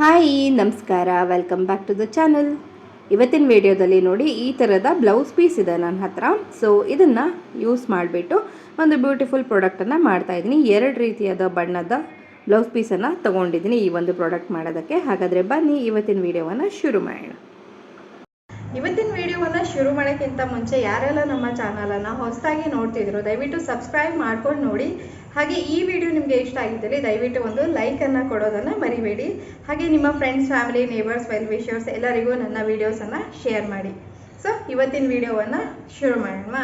Hi, ನಮಸ್ಕಾರ. Welcome back to the channel ಇವತ್ತಿನ ವಿಡಿಯೋದಲ್ಲಿ ನೋಡಿ ಈ ಥರದ ಬ್ಲೌಸ್ ಪೀಸ್ ಇದೆ ನನ್ನ ಹತ್ರ. ಸೊ ಇದನ್ನು ಯೂಸ್ ಮಾಡಿಬಿಟ್ಟು ಒಂದು ಬ್ಯೂಟಿಫುಲ್ ಪ್ರಾಡಕ್ಟನ್ನು ಮಾಡ್ತಾಯಿದ್ದೀನಿ ಎರಡು ರೀತಿಯಾದ ಬಣ್ಣದ ಬ್ಲೌಸ್ ಪೀಸನ್ನು ತೊಗೊಂಡಿದ್ದೀನಿ ಈ ಒಂದು ಪ್ರಾಡಕ್ಟ್ ಮಾಡೋದಕ್ಕೆ. ಹಾಗಾದರೆ ಬನ್ನಿ, ಇವತ್ತಿನ ವಿಡಿಯೋವನ್ನು ಶುರು ಮಾಡೋಣ. ಇವತ್ತಿನ ವಿಡಿಯೋವನ್ನು ಶುರು ಮಾಡೋಕ್ಕಿಂತ ಮುಂಚೆ ಯಾರೆಲ್ಲ ನಮ್ಮ ಚಾನಲನ್ನು ಹೊಸದಾಗಿ ನೋಡ್ತಿದ್ರು ದಯವಿಟ್ಟು ಸಬ್ಸ್ಕ್ರೈಬ್ ಮಾಡ್ಕೊಂಡು ನೋಡಿ. ಹಾಗೆ ಈ ವಿಡಿಯೋ ನಿಮಗೆ ಇಷ್ಟ ಆಗಿದ್ದಲ್ಲಿ ದಯವಿಟ್ಟು ಒಂದು ಲೈಕನ್ನು ಕೊಡೋದನ್ನು ಮರಿಬೇಡಿ. ಹಾಗೆ ನಿಮ್ಮ friends family neighbours well wishers ಎಲ್ಲರಿಗೂ ನನ್ನ ವೀಡಿಯೋಸನ್ನು ಶೇರ್ ಮಾಡಿ. ಸೊ ಇವತ್ತಿನ ವಿಡಿಯೋವನ್ನು ಶುರು ಮಾಡೋಣ.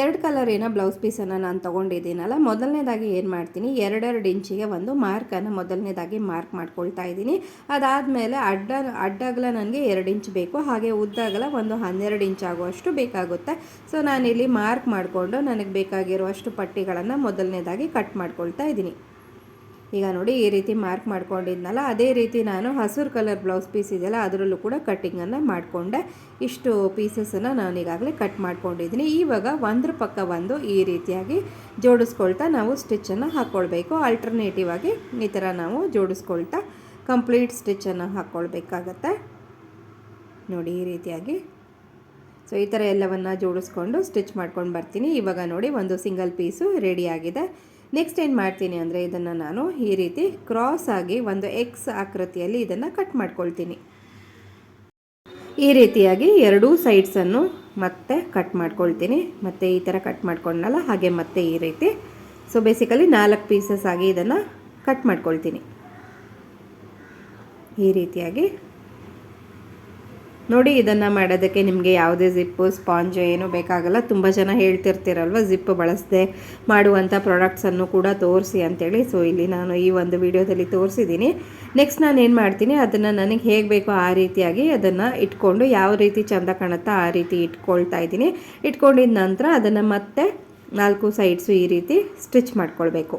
ಎರಡು ಕಲರ್ ಕಲರಿನ ಬ್ಲೌಸ್ ಪೀಸನ್ನು ನಾನು ತೊಗೊಂಡಿದ್ದೀನಲ್ಲ, ಮೊದಲನೇದಾಗಿ ಏನು ಮಾಡ್ತೀನಿ, ಎರಡೆರಡು ಇಂಚಿಗೆ ಒಂದು ಮಾರ್ಕನ್ನು ಮೊದಲನೇದಾಗಿ ಮಾರ್ಕ್ ಮಾಡ್ಕೊಳ್ತಾ ಇದ್ದೀನಿ. ಅದಾದಮೇಲೆ ಅಡ್ಡ, ಅಡ್ಡಗಲ ನನಗೆ ಎರಡು ಇಂಚ್ ಬೇಕು, ಹಾಗೆ ಉದ್ದಾಗಲ ಒಂದು ಹನ್ನೆರಡು ಇಂಚ್ ಆಗುವಷ್ಟು ಬೇಕಾಗುತ್ತೆ. ಸೊ, ನಾನಿಲ್ಲಿ ಮಾರ್ಕ್ ಮಾಡಿಕೊಂಡು ನನಗೆ ಬೇಕಾಗಿರುವಷ್ಟು ಪಟ್ಟಿಗಳನ್ನು ಮೊದಲನೇದಾಗಿ ಕಟ್ ಮಾಡ್ಕೊಳ್ತಾ ಇದ್ದೀನಿ. ಈಗ ನೋಡಿ ಈ ರೀತಿ ಮಾರ್ಕ್ ಮಾಡ್ಕೊಂಡಿದ್ನಲ್ಲ, ಅದೇ ರೀತಿ ನಾನು ಹಸಿರು ಕಲರ್ ಬ್ಲೌಸ್ ಪೀಸ್ ಇದೆಯಲ್ಲ, ಅದರಲ್ಲೂ ಕೂಡ ಕಟ್ಟಿಂಗನ್ನು ಮಾಡಿಕೊಂಡೆ. ಇಷ್ಟು ಪೀಸಸನ್ನು ನಾನು ಈಗಾಗಲೇ ಕಟ್ ಮಾಡ್ಕೊಂಡಿದ್ದೀನಿ. ಇವಾಗ ಒಂದ್ರ ಪಕ್ಕ ಒಂದು ಈ ರೀತಿಯಾಗಿ ಜೋಡಿಸ್ಕೊಳ್ತಾ ನಾವು ಸ್ಟಿಚ್ಚನ್ನು ಹಾಕ್ಕೊಳ್ಬೇಕು ಆಲ್ಟರ್ನೇಟಿವ್ ಆಗಿ ಈ ಥರ ನಾವು ಜೋಡಿಸ್ಕೊಳ್ತಾ ಕಂಪ್ಲೀಟ್ ಸ್ಟಿಚ್ಚನ್ನು ಹಾಕ್ಕೊಳ್ಬೇಕಾಗತ್ತೆ ನೋಡಿ ಈ ರೀತಿಯಾಗಿ. ಸೊ ಈ ಥರ ಎಲ್ಲವನ್ನು ಜೋಡಿಸ್ಕೊಂಡು ಸ್ಟಿಚ್ ಮಾಡ್ಕೊಂಡು ಬರ್ತೀನಿ. ಇವಾಗ ನೋಡಿ ಒಂದು ಸಿಂಗಲ್ ಪೀಸು ರೆಡಿಯಾಗಿದೆ ನೆಕ್ಸ್ಟ್ ಏನು ಮಾಡ್ತೀನಿ ಅಂದರೆ ಇದನ್ನು ನಾನು ಈ ರೀತಿ ಕ್ರಾಸ್ ಆಗಿ ಒಂದು ಎಕ್ಸ್ ಆಕೃತಿಯಲ್ಲಿ ಇದನ್ನು ಕಟ್ ಮಾಡ್ಕೊಳ್ತೀನಿ. ಈ ರೀತಿಯಾಗಿ ಎರಡೂ ಸೈಡ್ಸನ್ನು ಮತ್ತೆ ಕಟ್ ಮಾಡ್ಕೊಳ್ತೀನಿ. ಮತ್ತು ಈ ಥರ ಕಟ್ ಮಾಡ್ಕೊಂಡಲ್ಲ ಹಾಗೆ ಮತ್ತೆ ಈ ರೀತಿ. ಸೊ ಬೇಸಿಕಲಿ ನಾಲ್ಕು ಪೀಸಸ್ ಆಗಿ ಇದನ್ನು ಕಟ್ ಮಾಡ್ಕೊಳ್ತೀನಿ. ಈ ರೀತಿಯಾಗಿ ನೋಡಿ, ಇದನ್ನು ಮಾಡೋದಕ್ಕೆ ನಿಮಗೆ ಯಾವುದೇ ಜಿಪ್ಪು, ಸ್ಪಾಂಜ್ ಏನೂ ಬೇಕಾಗಲ್ಲ. ತುಂಬ ಜನ ಹೇಳ್ತಿರ್ತೀರಲ್ವ ಜಿಪ್ ಬಳಸದೆ ಮಾಡುವಂಥ ಪ್ರಾಡಕ್ಟ್ಸನ್ನು ಕೂಡ ತೋರಿಸಿ ಅಂತೇಳಿ. ಸೊ ಇಲ್ಲಿ ನಾನು ಈ ಒಂದು ವಿಡಿಯೋದಲ್ಲಿ ತೋರಿಸಿದ್ದೀನಿ. ನೆಕ್ಸ್ಟ್ ನಾನು ಏನು ಮಾಡ್ತೀನಿ, ಅದನ್ನು ನನಗೆ ಹೇಗೆ ಬೇಕೋ ಆ ರೀತಿಯಾಗಿ ಅದನ್ನು ಇಟ್ಕೊಂಡು, ಯಾವ ರೀತಿ ಚೆಂದ ಕಾಣುತ್ತೋ ಆ ರೀತಿ ಇಟ್ಕೊಳ್ತಾ ಇದ್ದೀನಿ. ಇಟ್ಕೊಂಡಿದ ನಂತರ ಅದನ್ನು ಮತ್ತೆ ನಾಲ್ಕು ಸೈಡ್ಸು ಈ ರೀತಿ ಸ್ಟಿಚ್ ಮಾಡ್ಕೊಳ್ಬೇಕು.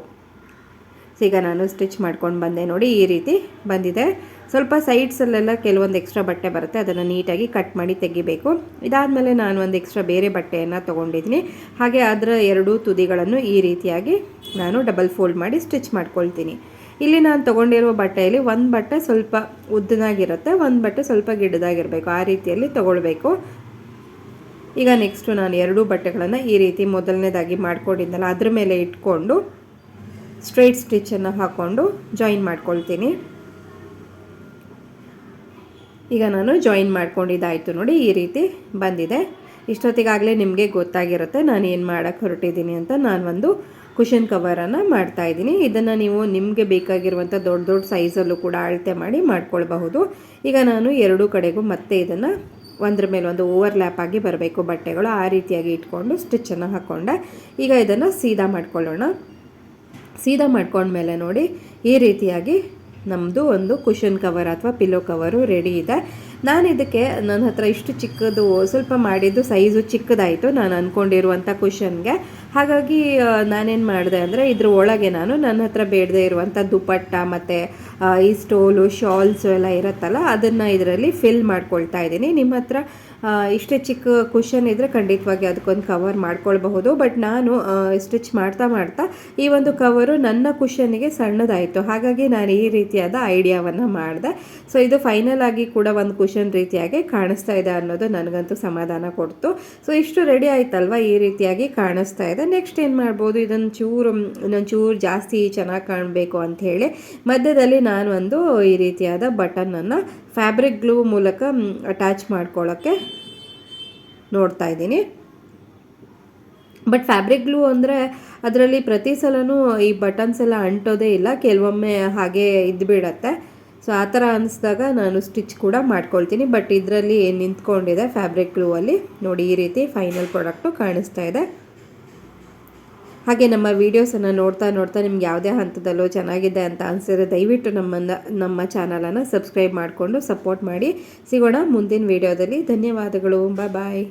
ಈಗ ನಾನು ಸ್ಟಿಚ್ ಮಾಡ್ಕೊಂಡು ಬಂದೆ ನೋಡಿ, ಈ ರೀತಿ ಬಂದಿದೆ. ಸ್ವಲ್ಪ ಸೈಡ್ಸಲ್ಲೆಲ್ಲ ಕೆಲವೊಂದು ಎಕ್ಸ್ಟ್ರಾ ಬಟ್ಟೆ ಬರುತ್ತೆ, ಅದನ್ನು ನೀಟಾಗಿ ಕಟ್ ಮಾಡಿ ತೆಗಿಬೇಕು. ಇದಾದಮೇಲೆ ನಾನು ಒಂದು ಎಕ್ಸ್ಟ್ರಾ ಬೇರೆ ಬಟ್ಟೆಯನ್ನು ತೊಗೊಂಡಿದ್ದೀನಿ. ಹಾಗೆ ಅದರ ಎರಡೂ ತುದಿಗಳನ್ನು ಈ ರೀತಿಯಾಗಿ ನಾನು ಡಬಲ್ ಫೋಲ್ಡ್ ಮಾಡಿ ಸ್ಟಿಚ್ ಮಾಡ್ಕೊಳ್ತೀನಿ. ಇಲ್ಲಿ ನಾನು ತೊಗೊಂಡಿರುವ ಬಟ್ಟೆಯಲ್ಲಿ ಒಂದು ಬಟ್ಟೆ ಸ್ವಲ್ಪ ಉದ್ದನಾಗಿರುತ್ತೆ ಒಂದು ಬಟ್ಟೆ ಸ್ವಲ್ಪ ಗಿಡ್ಡದಾಗಿರಬೇಕು. ಆ ರೀತಿಯಲ್ಲಿ ತೊಗೊಳ್ಬೇಕು. ಈಗ ನೆಕ್ಸ್ಟು ನಾನು ಎರಡೂ ಬಟ್ಟೆಗಳನ್ನು ಈ ರೀತಿ ಮೊದಲನೇದಾಗಿ ಮಾಡ್ಕೊಂಡಿದ್ದಲ್ಲ, ಅದ್ರ ಮೇಲೆ ಇಟ್ಕೊಂಡು ಸ್ಟ್ರೈಟ್ ಸ್ಟಿಚ್ಚನ್ನು ಹಾಕ್ಕೊಂಡು ಜಾಯಿನ್ ಮಾಡ್ಕೊಳ್ತೀನಿ. ಈಗ ನಾನು ಜಾಯಿನ್ ಮಾಡ್ಕೊಂಡಿದ್ದಾಯಿತು ನೋಡಿ, ಈ ರೀತಿ ಬಂದಿದೆ. ಇಷ್ಟೊತ್ತಿಗಾಗಲೇ ನಿಮಗೆ ಗೊತ್ತಾಗಿರುತ್ತೆ ನಾನು ಏನು ಮಾಡೋಕ್ಕೆ ಹೊರಟಿದ್ದೀನಿ ಅಂತ. ನಾನು ಒಂದು ಕುಷನ್ ಕವರನ್ನು ಮಾಡ್ತಾಯಿದ್ದೀನಿ ಇದನ್ನು ನೀವು ನಿಮಗೆ ಬೇಕಾಗಿರುವಂಥ ದೊಡ್ಡ ದೊಡ್ಡ ಸೈಜಲ್ಲೂ ಕೂಡ ಅಳತೆ ಮಾಡಿ ಮಾಡ್ಕೊಳ್ಬಹುದು. ಈಗ ನಾನು ಎರಡೂ ಕಡೆಗೂ ಮತ್ತೆ ಇದನ್ನು ಒಂದ್ರ ಮೇಲೆ ಒಂದು ಓವರ್ಲ್ಯಾಪ್ ಆಗಿ ಬರಬೇಕು ಬಟ್ಟೆಗಳು. ಆ ರೀತಿಯಾಗಿ ಇಟ್ಕೊಂಡು ಸ್ಟಿಚ್ಚನ್ನು ಹಾಕ್ಕೊಂಡೆ ಈಗ ಇದನ್ನು ಸೀದಾ ಮಾಡ್ಕೊಳ್ಳೋಣ. ಸೀದಾ ಮಾಡ್ಕೊಂಡ್ಮೇಲೆ ನೋಡಿ, ಈ ರೀತಿಯಾಗಿ ನಮ್ಮದು ಒಂದು ಕುಷನ್ ಕವರ್ ಅಥವಾ ಪಿಲೋ ಕವರು ರೆಡಿ ಇದೆ. ನಾನು ಇದಕ್ಕೆ ನನ್ನ ಹತ್ರ ಇಷ್ಟು ಚಿಕ್ಕದು ಸ್ವಲ್ಪ ಮಾಡಿದ್ದು ಸೈಜು ಚಿಕ್ಕದಾಯಿತು ನಾನು ಅಂದ್ಕೊಂಡಿರುವಂಥ ಕುಷನ್ಗೆ ಹಾಗಾಗಿ ನಾನೇನು ಮಾಡಿದೆ ಅಂದರೆ ಇದ್ರ ಒಳಗೆ ನಾನು ನನ್ನ ಹತ್ರ ಬೇಡದೆ ಇರುವಂಥ ದುಪ್ಪಟ್ಟ ಮತ್ತು ಈ ಸ್ಟೋಲು, ಶಾಲ್ಸು ಎಲ್ಲ ಇರುತ್ತಲ್ಲ, ಅದನ್ನು ಇದರಲ್ಲಿ ಫಿಲ್ ಮಾಡ್ಕೊಳ್ತಾ ಇದ್ದೀನಿ. ನಿಮ್ಮ ಹತ್ರ ಇಷ್ಟೇ ಚಿಕ್ಕ ಕುಷನ್ ಇದ್ದರೆ ಖಂಡಿತವಾಗಿ ಅದಕ್ಕೊಂದು ಕವರ್ ಮಾಡ್ಕೊಳ್ಬಹುದು. ಬಟ್ ನಾನು ಸ್ಟಿಚ್ ಮಾಡ್ತಾ ಮಾಡ್ತಾ ಈ ಒಂದು ಕವರು ನನ್ನ ಕುಷನ್ನಿಗೆ ಸಣ್ಣದಾಯಿತು. ಹಾಗಾಗಿ ನಾನು ಈ ರೀತಿಯಾದ ಐಡಿಯಾವನ್ನು ಮಾಡಿದೆ. ಸೊ ಇದು ಫೈನಲ್ ಆಗಿ ಕೂಡ ಒಂದು ಕುಷನ್ ರೀತಿಯಾಗಿ ಕಾಣಿಸ್ತಾ ಇದೆ ಅನ್ನೋದು ನನಗಂತೂ ಸಮಾಧಾನ ಕೊಡ್ತು. ಸೊ ಇಷ್ಟು ರೆಡಿ ಆಯ್ತಲ್ವ ಈ ರೀತಿಯಾಗಿ ಕಾಣಿಸ್ತಾ ಇದೆ. ನೆಕ್ಸ್ಟ್ ಏನು ಮಾಡ್ಬೋದು? ಇದನ್ನು ಚೂರು ಇನ್ನೊಂದು ಚೂರು ಜಾಸ್ತಿ ಚೆನ್ನಾಗಿ ಕಾಣಬೇಕು ಅಂತ ಹೇಳಿ ಮಧ್ಯದಲ್ಲಿ ನಾನು ಒಂದು ಈ ರೀತಿಯಾದ ಬಟನನ್ನು ಫ್ಯಾಬ್ರಿಕ್ ಗ್ಲೂ ಮೂಲಕ ಅಟ್ಯಾಚ್ ಮಾಡ್ಕೊಳ್ಳೋಕ್ಕೆ ನೋಡ್ತಾ ಇದ್ದೀನಿ. ಬಟ್ ಫ್ಯಾಬ್ರಿಕ್ ಗ್ಲೂ ಅಂದರೆ ಅದರಲ್ಲಿ ಪ್ರತಿ ಸಲವೂ ಈ ಬಟನ್ಸ್ ಎಲ್ಲ ಅಂಟೋದೇ ಇಲ್ಲ. ಕೆಲವೊಮ್ಮೆ ಹಾಗೆ ಇದ್ದುಬಿಡತ್ತೆ ಸೊ ಆ ಥರ ಅನಿಸಿದಾಗ ನಾನು ಸ್ಟಿಚ್ ಕೂಡ ಮಾಡ್ಕೊಳ್ತೀನಿ. ಬಟ್ ಇದರಲ್ಲಿ ಏನು ನಿಂತ್ಕೊಂಡಿದೆ ಫ್ಯಾಬ್ರಿಕ್ ಗ್ಲೂ ಅಲ್ಲಿ ನೋಡಿ ಈ ರೀತಿ ಫೈನಲ್ ಪ್ರಾಡಕ್ಟು ಕಾಣಿಸ್ತಾ ಇದೆ. ಹಾಗೆ ನಮ್ಮ ವೀಡಿಯೋಸನ್ನು ನೋಡ್ತಾ ನೋಡ್ತಾ ನಿಮ್ಗೆ ಯಾವುದೇ ಹಂತದಲ್ಲೂ ಚೆನ್ನಾಗಿದೆ ಅಂತ ಅನಿಸಿದ್ರೆ ದಯವಿಟ್ಟು ನಮ್ಮನ್ನು, ನಮ್ಮ ಚಾನಲನ್ನು ಸಬ್ಸ್ಕ್ರೈಬ್ ಮಾಡಿಕೊಂಡು ಸಪೋರ್ಟ್ ಮಾಡಿ. ಸಿಗೋಣ ಮುಂದಿನ ವೀಡಿಯೋದಲ್ಲಿ ಧನ್ಯವಾದಗಳು. ಬಾಯ್